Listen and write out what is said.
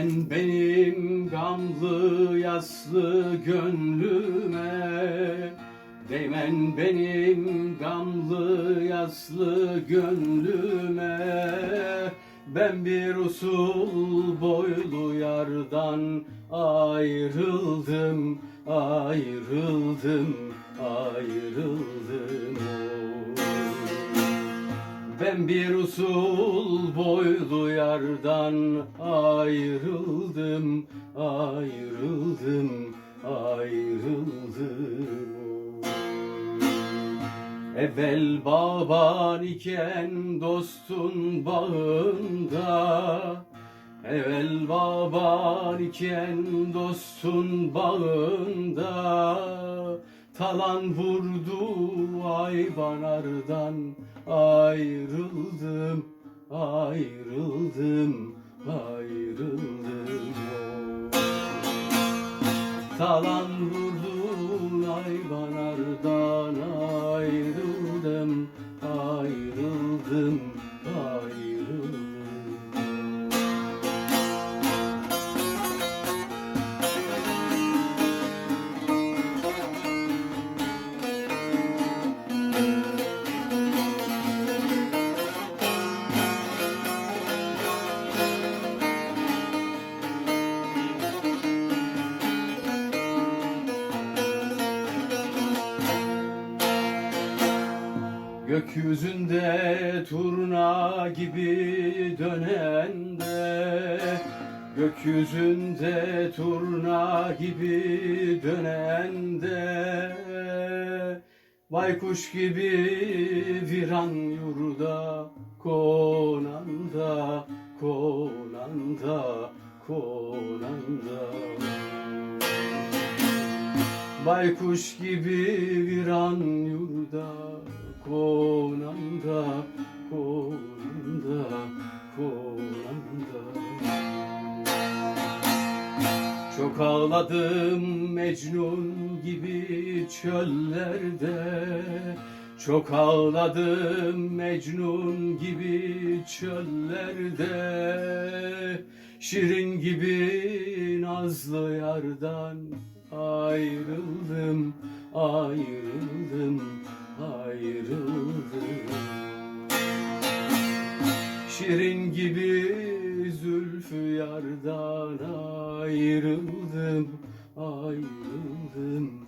Değmen benim gamlı yaslı gönlüme Değmen benim gamlı yaslı gönlüme Ben bir usul boylu yardan ayrıldım Ayrıldım, ayrıldım. Ben bir usul boylu yardan ayrıldım, ayrıldım, ayrıldım. Evvel baban iken dostun bağında Evvel baban iken dostun bağında Talan vurdu aybanardan Ayrıldım, ayrıldım, ayrıldım. Talan vurdun aybanardan Ayrıldım, ayrıldım, ayrıldım Gökyüzünde turna gibi dönen de Gökyüzünde turna gibi dönen de Baykuş gibi viran yurda konan da Konan da, konan da. Baykuş gibi viran yurda konanda konanda konanda Çok ağladım Mecnun gibi çöllerde. Çok ağladım Mecnun gibi çöllerde. Şirin gibi nazlı yardan ayrıldım, ayrıldım. Şirin gibi zülfü yardan ayrıldım, ayrıldım.